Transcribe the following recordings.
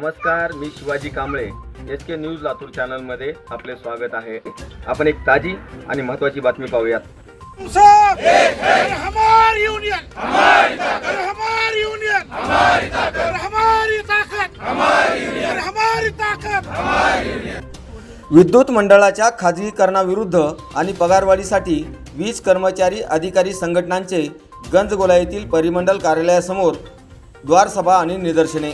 Balaji Kamble. H K news Latur चॅनलमध्ये आपले स्वागत आहे. आपण एक ताजी आणि महत्त्वाची बातमी पाहूयात. साहब और हमारी यूनियन हमारी ताकत और हमारी यूनियन हमारी ताकत और हमारी ताकत हमारी यूनियन और हमारी ताकत विद्युत मंडळाच्या खाजगीकरणाविरुद्ध आणि पगारवाढीसाठी वीज कर्मचारी अधिकारी संघटनांचे गंजगोला येथील परिमंडल कार्यालयासमोर द्वारसभा आणि निदर्शने.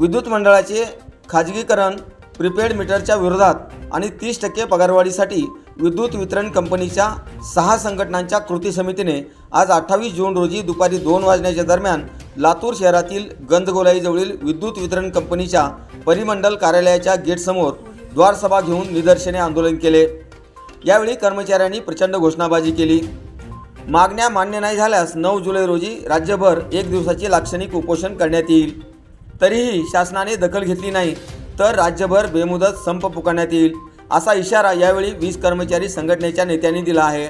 विद्युत मंडळाचे खाजगीकरण प्रीपेड मीटरच्या विरोधात आणि तीस टक्के पगारवाढीसाठी विद्युत वितरण कंपनीच्या सहा संघटनांच्या कृती समितीने आज अठ्ठावीस जून रोजी दुपारी दोन वाजण्याच्या दरम्यान लातूर शहरातील गंधगोलाईजवळील विद्युत वितरण कंपनीच्या परिमंडल कार्यालयाच्या गेटसमोर द्वारसभा घेऊन निदर्शने आंदोलन केले. यावेळी कर्मचाऱ्यांनी प्रचंड घोषणाबाजी केली. मागण्या मान्य नाही झाल्यास नऊ जुलै रोजी राज्यभर एक दिवसाचे लाक्षणिक उपोषण करण्यात येईल. तरीही शासनाने दखल घेतली नाही तर राज्यभर बेमुदत संप पुकारण्यात येईल असा इशारा यावेळी वीज कर्मचारी संघटनेच्या नेत्यांनी दिला आहे.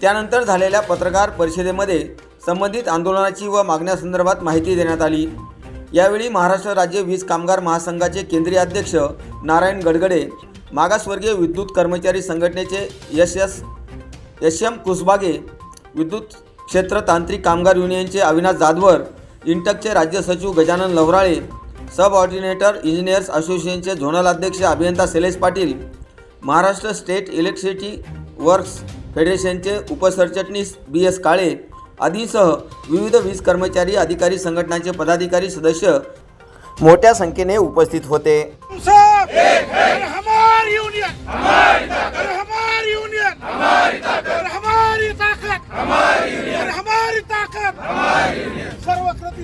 त्यानंतर झालेल्या पत्रकार परिषदेमध्ये संबंधित आंदोलनाची व मागण्यासंदर्भात माहिती देण्यात आली. यावेळी महाराष्ट्र राज्य वीज कामगार महासंघाचे केंद्रीय अध्यक्ष नारायण गडगडे मागासवर्गीय विद्युत कर्मचारी संघटनेचे यश एस एस एम कुसबागे विद्युत क्षेत्र तांत्रिक कामगार युनियनचे अविनाश जाधवर इंटकचे राज्य सचिव Gajanan Lavrale subordinate engineers असोसिएशनचे झोनल अध्यक्ष अभियंता Shailesh Patil Maharashtra state electricity works फेडरेशनचे उपसरचिटणीस बी एस काळे आदींसह विविध वीज कर्मचारी अधिकारी संघटनांचे पदाधिकारी सदस्य मोठ्या संख्येने उपस्थित होते हमारी ताकत हमारी